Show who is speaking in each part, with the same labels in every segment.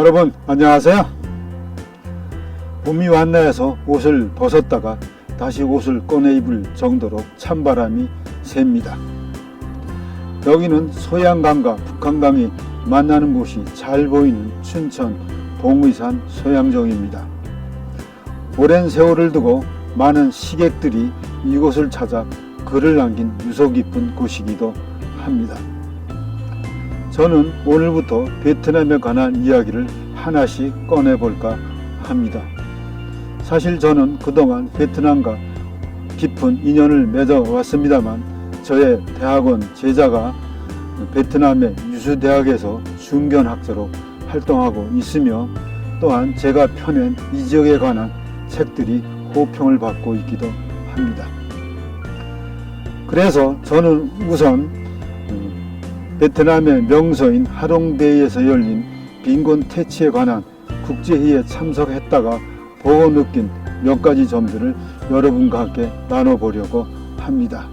Speaker 1: 여러분 안녕하세요. 봄이 왔나 해서 옷을 벗었다가 다시 옷을 꺼내 입을 정도로 찬바람이 셉니다. 여기는 소양강과 북한강이 만나는 곳이 잘 보이는 춘천 봉의산 소양정입니다. 오랜 세월을 두고 많은 시객들이 이곳을 찾아 글을 남긴 유서 깊은 곳이기도 합니다. 저는 오늘부터 베트남에 관한 이야기를 하나씩 꺼내볼까 합니다. 사실 저는 그동안 베트남과 깊은 인연을 맺어왔습니다만 저의 대학원 제자가 베트남의 유수대학에서 중견학자로 활동하고 있으며 또한 제가 펴낸 이 지역에 관한 책들이 호평을 받고 있기도 합니다. 그래서 저는 우선 음, 베트남의 명소인 하롱베이에서 열린 빈곤 퇴치에 관한 국제회의에 참석했다가 보고 느낀 몇 가지 점들을 여러분과 함께 나눠보려고 합니다.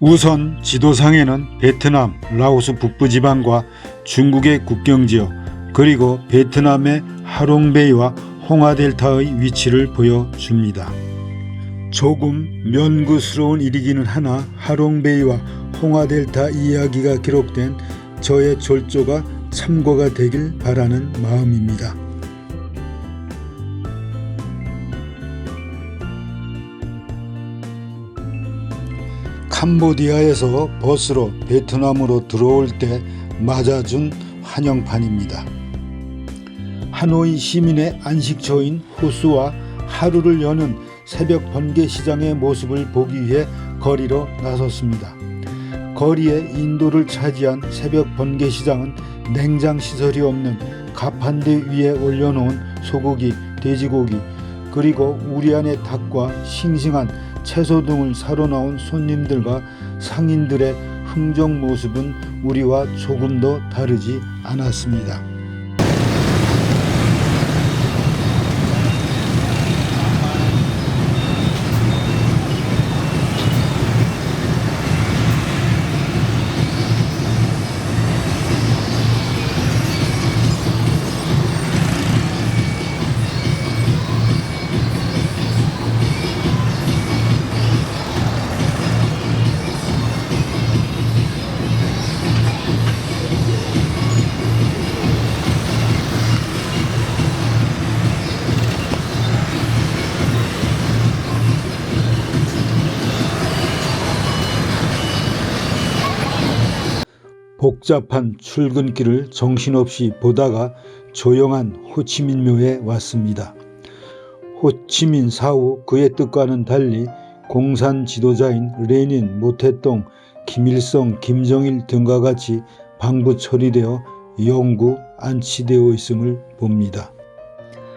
Speaker 1: 우선 지도상에는 베트남, 라오스 북부 지방과 중국의 국경 지역 그리고 베트남의 하롱베이와 홍하델타의 위치를 보여줍니다. 조금 면구스러운 일이기는 하나 하롱베이와 홍하델타 이야기가 기록된 저의 졸조가 참고가 되길 바라는 마음입니다. 캄보디아에서 버스로 베트남으로 들어올 때 맞아준 환영판입니다. 하노이 시민의 안식처인 호수와 하루를 여는 새벽 번개 시장의 모습을 보기 위해 거리로 나섰습니다. 거리의 인도를 차지한 새벽 번개 시장은 냉장 시설이 없는 가판대 위에 올려놓은 소고기, 돼지고기, 그리고 우리 안의 닭과 싱싱한 채소 등을 사러 나온 손님들과 상인들의 흥정 모습은 우리와 조금도 다르지 않았습니다. 복잡한 출근길을 정신없이 보다가 조용한 호치민묘에 왔습니다. 호치민 사후 그의 뜻과는 달리 공산 지도자인 레닌, 모태동, 김일성, 김정일 등과 같이 방부 처리되어 영구 안치되어 있음을 봅니다.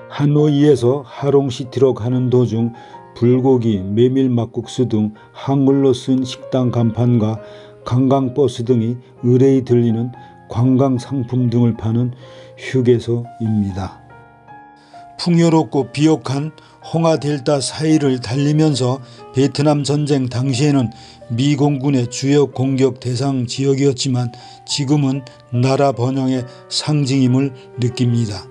Speaker 1: 하노이에서 하롱시티로 가는 도중 불고기, 메밀 막국수 등 한글로 쓴 식당 간판과 관광버스 등이 의뢰이 들리는 관광 상품 등을 파는 휴게소입니다. 풍요롭고 비옥한 홍하 델타 사이를 달리면서 베트남 전쟁 당시에는 미 공군의 주요 공격 대상 지역이었지만 지금은 나라 번영의 상징임을 느낍니다.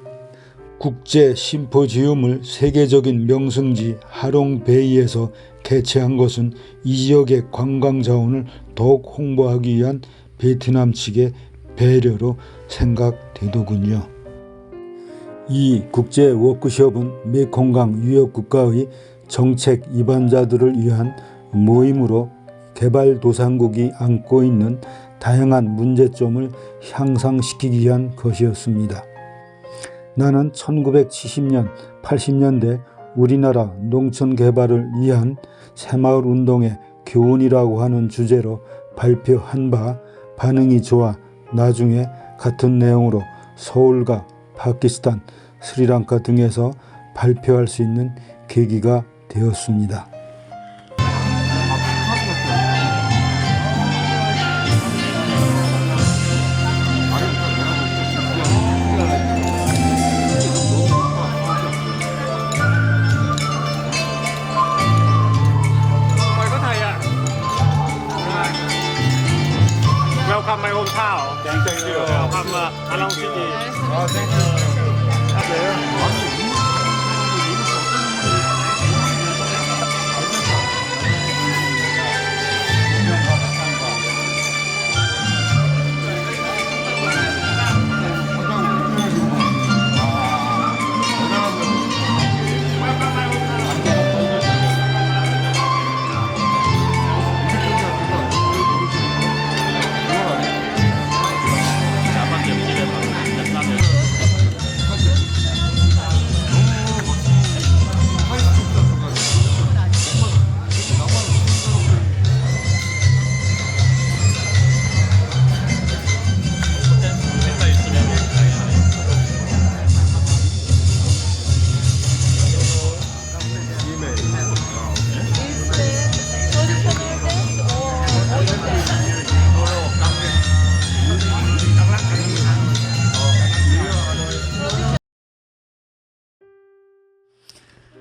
Speaker 1: 국제 심포지움을 세계적인 명승지 하롱베이에서 개최한 것은 이 지역의 관광 자원을 더욱 홍보하기 위한 베트남 측의 배려로 생각되더군요. 이 국제 워크숍은 메콩강 유역 국가의 정책 위반자들을 위한 모임으로 개발도상국이 안고 있는 다양한 문제점을 향상시키기 위한 것이었습니다. 나는 1970년, 80년대 우리나라 농촌 개발을 위한 새마을 운동의 교훈이라고 하는 주제로 발표한 바 반응이 좋아 나중에 같은 내용으로 서울과 파키스탄, 스리랑카 등에서 발표할 수 있는 계기가 되었습니다.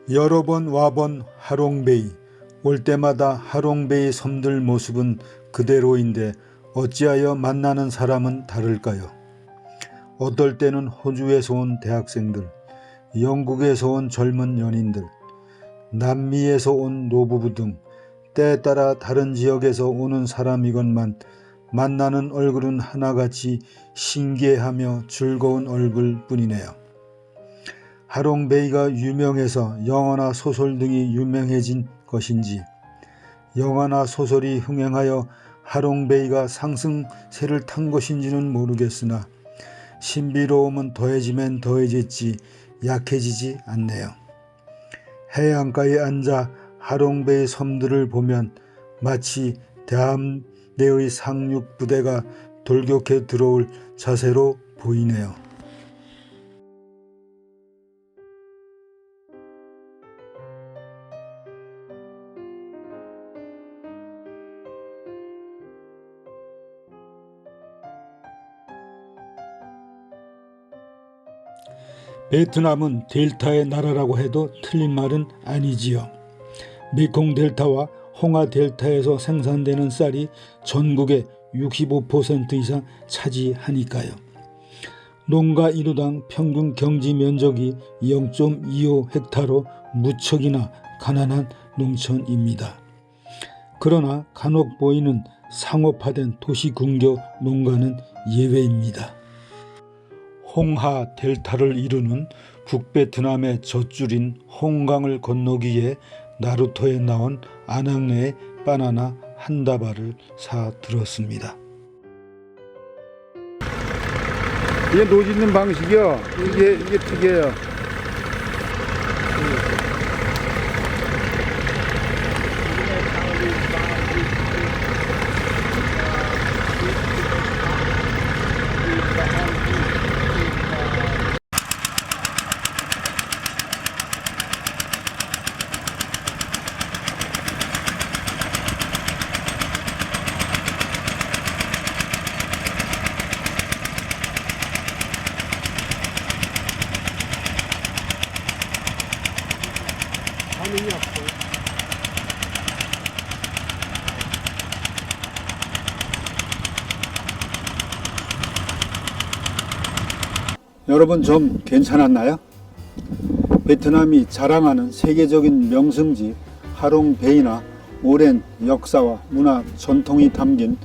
Speaker 1: 여러 번 와본 하롱베이 올 때마다 하롱베이 섬들 모습은 그대로인데 어찌하여 만나는 사람은 다를까요? 어떨 때는 호주에서 온 대학생들, 영국에서 온 젊은 연인들, 남미에서 온 노부부 등 때에 따라 다른 지역에서 오는 사람이건만 만나는 얼굴은 하나같이 신기해하며 즐거운 얼굴 뿐이네요. 하롱베이가 유명해서 영화나 소설 등이 유명해진 것인지 영화나 소설이 흥행하여 하롱베이가 상승세를 탄 것인지는 모르겠으나 신비로움은 더해지면 더해졌지 약해지지 않네요. 해안가에 앉아 하롱베이 섬들을 보면 마치 대함대의 상륙 부대가 돌격해 들어올 자세로 보이네요. 베트남은 델타의 나라라고 해도 틀린 말은 아니지요. 메콩 델타와 홍하 델타에서 생산되는 쌀이 전국의 65% 이상 차지하니까요. 농가 일호당 평균 경지 면적이 0.25 헥타로 무척이나 가난한 농촌입니다. 그러나 간혹 보이는 상업화된 도시 근교 농가는 예외입니다. 홍하 델타를 이루는 북베트남의 젖줄인 홍강을 건너기에 나루토에 나온 아낙네의 바나나 한 다발을 사 들었습니다.
Speaker 2: 이게 노 짓는 방식이요. 이게 이게 특이해요.
Speaker 1: 여러분 좀 괜찮았나요? 베트남이 자랑하는 세계적인 명승지 하롱베이나 오랜 역사와 문화 전통이 담긴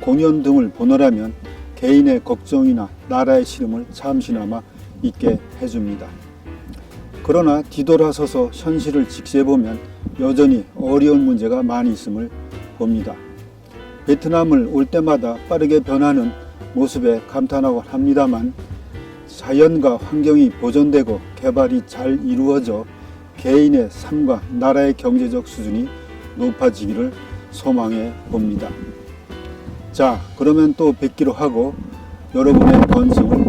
Speaker 1: 공연 등을 보느라면 개인의 걱정이나 나라의 시름을 잠시나마 잊게 해줍니다. 그러나 뒤돌아서서 현실을 직시해보면 여전히 어려운 문제가 많이 있음을 봅니다. 베트남을 올 때마다 빠르게 변하는 모습에 감탄하곤 합니다만 자연과 환경이 보존되고 개발이 잘 이루어져 개인의 삶과 나라의 경제적 수준이 높아지기를 소망해 봅니다. 자, 그러면 또 뵙기로 하고 여러분의 관심을